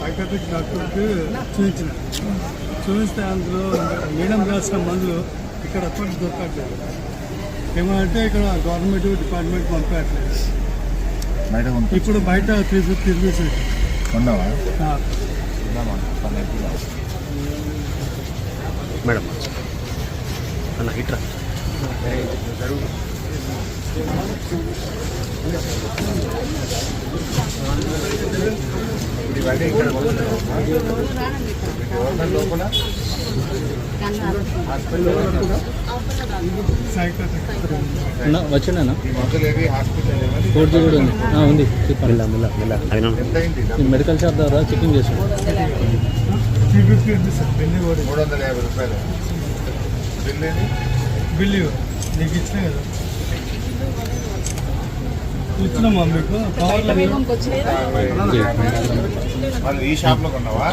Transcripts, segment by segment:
Psychiatric డాక్టర్కి చూపించిన. చూపిస్తే అందులో మేడం రాసిన మందులు ఇక్కడ అప్పటికి దొరకట్లేదు. ఏమంటే ఇక్కడ గవర్నమెంట్ డిపార్ట్మెంట్ పంపట్లేదు బయట ఇప్పుడు బయట త్రీ ఫిఫ్టీ రూపీస్ ఉన్నావా మేడం. అన్న ఇట్రా. సైకాట్రిక్ అన్న జీ కూడా ఉంది. ఆ, ఉంది. చెప్పండి మెడికల్ షాప్ ద్వారా చెకింగ్ చేసాను రూపీస్ బిల్లు కూడా మూడు వందల యాభై రూపాయలు. బిల్ ఏది? బిల్లు నీకు ఇచ్చిన కదా. ఇచ్చినామా మీకు? పవర్లో వాళ్ళు ఈ షాప్లో కొన్నావా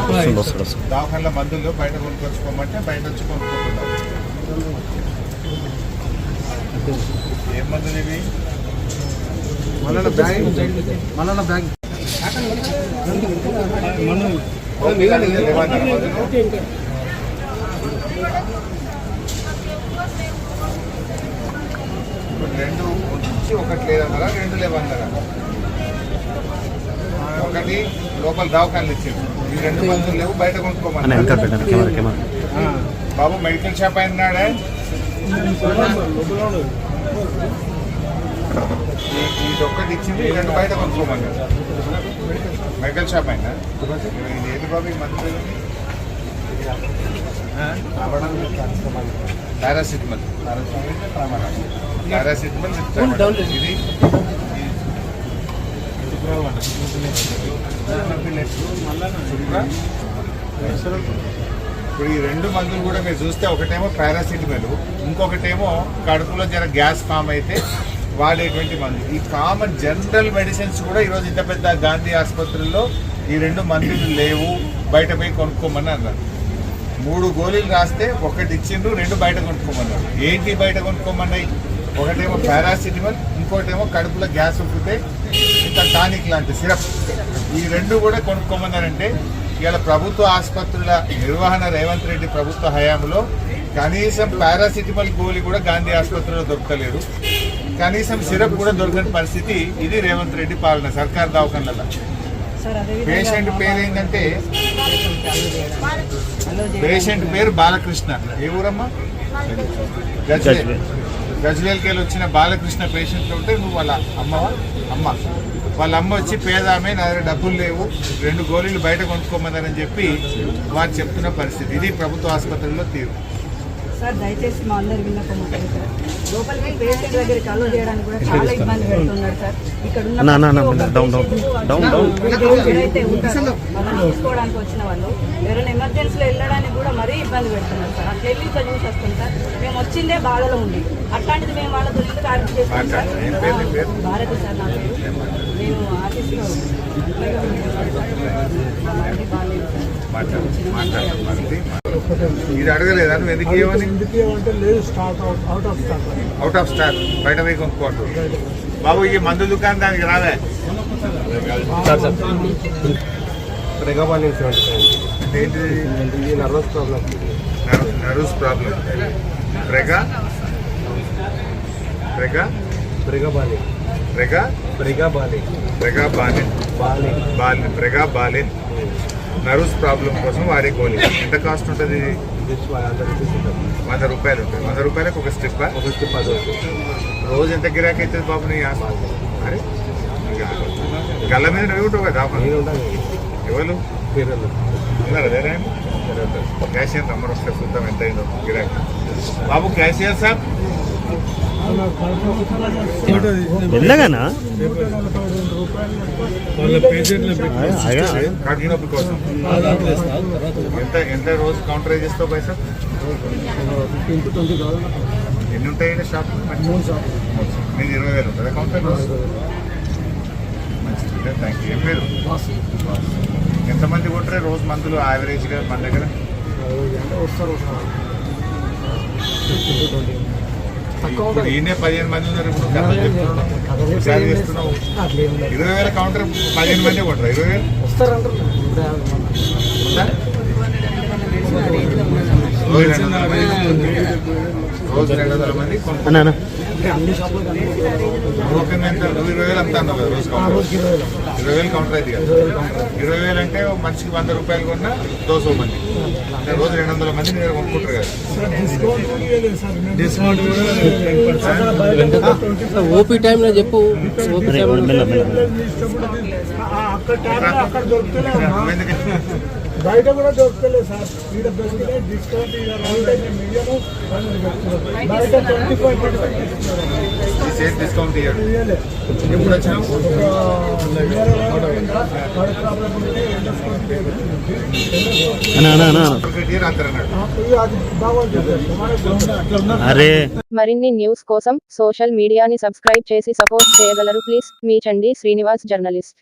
మందులు బయట కొనుక్కొచ్చుకోమంటే బయట వచ్చి కొనుక్కుంటున్నావు ఏం మందులు ఇవి? మనం రెండు వచ్చి ఒకటి లేదన్నారా రెండు లేవన్నారా? ఒకటి లోపల దవాఖానలు ఇచ్చింది ఈ రెండు మందులు లేవు బయట కెమెరా బాబు మెడికల్ షాప్ అయిన నాడే ఈ- ఇది ఒక్కటి ఇచ్చింది రెండు బయట కొనుక్కోమన్నారు. మెడికల్ షాప్ అయినా ఇది ఏది బాబు ఈ మందు? పారాసిటమల్. పారాసిటమల్ ఇది? ఇప్పుడు ఈ రెండు మందులు కూడా మీరు చూస్తే ఒకటేమో పారాసిటమల్ ఇంకొకటేమో కడుపులో జర గ్యాస్ ఫామ్ అయితే వాడేటువంటి మందు. ఈ కామన్ జనరల్ మెడిసిన్స్ కూడా ఈరోజు ఇంత పెద్ద గాంధీ ఆసుపత్రుల్లో ఈ రెండు మందులు లేవు. బయట పోయి కొనుక్కోమని అన్నారు. మూడు గోళీలు రాస్తే ఒకటి ఇచ్చిండ్రు రెండు బయట కొనుక్కోమన్నారు. ఏంటి బయట కొనుక్కోమన్నాయి? ఒకటేమో పారాసిటమల్ ఇంకోటేమో కడుపులో గ్యాస్ ఉప్పితే ఇంకా టానిక్ లాంటి సిరప్. ఈ రెండు కూడా కొనుక్కోమన్నారంటే ఇవాళ ప్రభుత్వ ఆసుపత్రుల నిర్వహణ రేవంత్ రెడ్డి ప్రభుత్వ హయాంలో కనీసం పారాసిటమల్ గోళీ కూడా గాంధీ ఆసుపత్రిలో దొరకలేదు. కనీసం సిరప్ కూడా దొరకని పరిస్థితి ఇది రేవంత్ రెడ్డి పాలన సర్కార్ దవాఖాన్ల. పేషెంట్ పేరు ఏంటంటే పేషెంట్ పేరు బాలకృష్ణ ఏ ఊరమ్మా? గజ్వేల్. వెళ్ళి వచ్చిన బాలకృష్ణ పేషెంట్ ఉంటే నువ్వు వాళ్ళ అమ్మవా? అమ్మ. వాళ్ళ అమ్మ వచ్చి పేద ఆమె నా దగ్గర డబ్బులు లేవు రెండు గోళీలు బయట కొనుక్కోమని చెప్పి వారు చెప్తున్న పరిస్థితి. ఇది ప్రభుత్వ ఆసుపత్రుల్లో తీరు. సార్ దయచేసి మా అందరి విన్నపం సార్. లోపలికి పేషెంట్ దగ్గరికి అలో చేయడానికి కూడా చాలా ఇబ్బంది పెడుతున్నారు సార్. ఇక్కడ. ఎవరైతే ఉంటారో తీసుకోవడానికి వచ్చిన వాళ్ళు ఎవరైనా ఎమర్జెన్సీలో వెళ్ళడానికి కూడా మరీ ఇబ్బంది పెడుతున్నారు సార్. అట్లా వెళ్ళి చూసి సార్. మేము వచ్చిందే బాధలో ఉంది అట్లాంటిది మేము వాళ్ళతో ఎందుకు ఆర్డర్ చేస్తాం సార్? భారతి సార్ నా పేరు. నేను ఆఫీస్లో బాగాలేదు సార్. ఇది అడగలేదా? నువ్వు ఎందుకు ఇవ్వని? Out out of stock out of stock బయట పోయి కొనుక్కోవద్దు. బాబు ఈ మందు దుకాణం దానికి రావే సార్ సార్. రెగబాల్ ఇన్సూరెన్స్ అంటే ఏంటిది? నర్వస్ ప్రాబ్లం నర్వస్ ప్రాబ్లం రెగా రెగా బ్రిగబాలి రెగా బ్రిగబాలి రెగా బాలిన్ బాలి. బాలిన్ రెగా బాలిన్ నర్వస్ ప్రాబ్లం కోసం వాడే గోళీ. ఎంత కాస్ట్ ఉంటుంది? వంద రూపాయలు ఉంటుంది. వంద రూపాయలకు ఒక స్ట్రిప్ ఒక వస్తుంది రోజు ఎంత గిరాకీ అవుతుంది బాబు నీ అరే గల్ల మీద నువ్వు ఉంటావు కదా ఎవరు? పేరు ఉన్నారు అదేనా క్యాషియర్ నంబర్ వస్తే చూద్దాం ఎంత అయిందో. గిరాకీ. బాబు క్యాషియర్ సార్? మెల్లగానా వాళ్ళ పేషెంట్ల ఆగా కడుపు నొప్పి కోసం. ఎంత ఎంత రోజు కౌంటర్ చేస్తావు పైసా? ఎన్ని ఉంటాయి షాప్ మూడు షాప్ నేను ఇరవై వేలు ఉంటుందా కౌంటర్ రోజు మంచిది థ్యాంక్ యూ ఏం పేరు? ఎంతమంది కొంటారు రోజు మందులు యావరేజ్గా మన దగ్గర? ఇప్పుడు ఈయనే పదిహేను మంది ఉన్నారు ఇప్పుడు కథ చెప్తున్నావు ఒకసారి చేస్తున్నావు. ఇరవై వేల కౌంటర్ పదిహేను మంది కొంటారు ఇరవై వేలు? రోజు రెండు వందల మంది రోజు రెండు వందల మంది. కొంటారు అన్నా ఎంత నువ్వు ఇరవై వేలు అంతా అన్నావు కదా రోజు కౌంటర్. ఇరవై వేలు కౌంటర్ అయితే కదా. ఇరవై వేలు అంటే మనిషికి వంద రూపాయలు కొన్నా దోసో మంది రోజు రెండు వందల మంది నేను కొనుక్కుంటారు కదా. డిస్కౌంట్ ఓపీ టైంలో చెప్పు. ఓపీ బయట కూడా దొరుకుతలేదు సార్. ఇక్కడ దొరికితే డిస్కౌంట్ మిలియన్ బయట ట్వంటీ ఫైవ్ పర్సెంట్ డిస్కౌంట్ ఎప్పుడు మరిన్ని న్యూస్ కోసం సోషల్ మీడియాని సబ్స్క్రైబ్ చేసి సపోర్ట్ చేయగలరు. ప్లీజ్ మీ చండి శ్రీనివాస్ జర్నలిస్ట్.